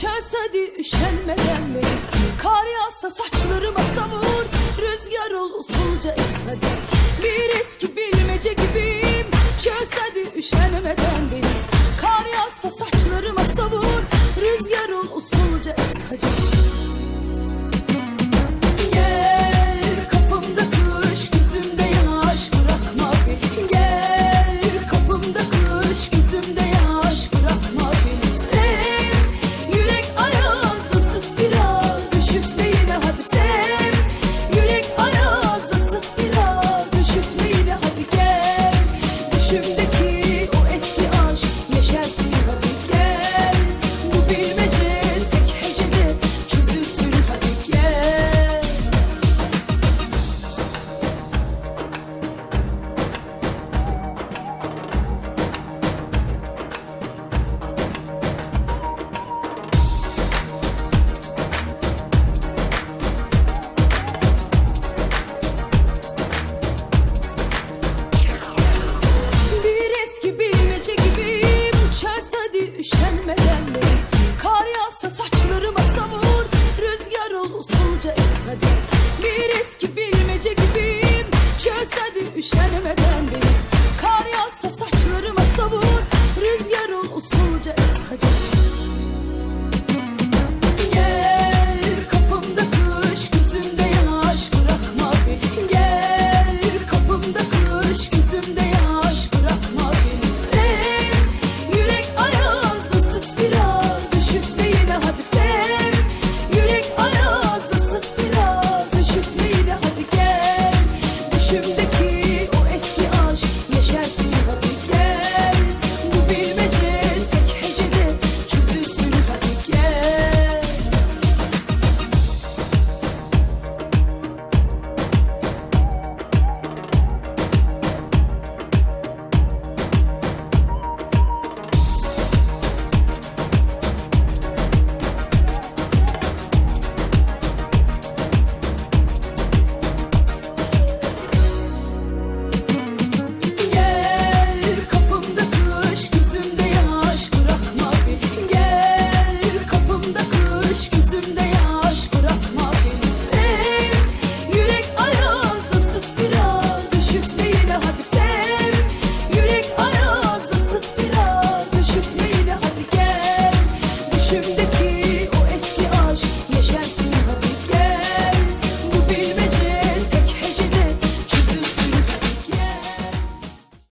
Çöz hadi üşenmeden beni. Kar yağsa saçlarıma savur. Rüzgar ol usulca es hadi Bir eski bilmece gibiyim. Çöz hadi üşenmeden beni. Kar yağsa saçlarıma savur. Rüzgar ol usulca es hadi Gel kapımda kış gözümde yaş bırakma beni. Gel kapımda kış gözümde bulacağız hadi Bir eski bilmece gibiyim. Çöz hadi üşenemeden beni Kar yağsa saçlarıma savur. Rüzgar ol usulca es hadi Gel kapımda kış gözümde yaş bırakma beni. Gel kapımda kış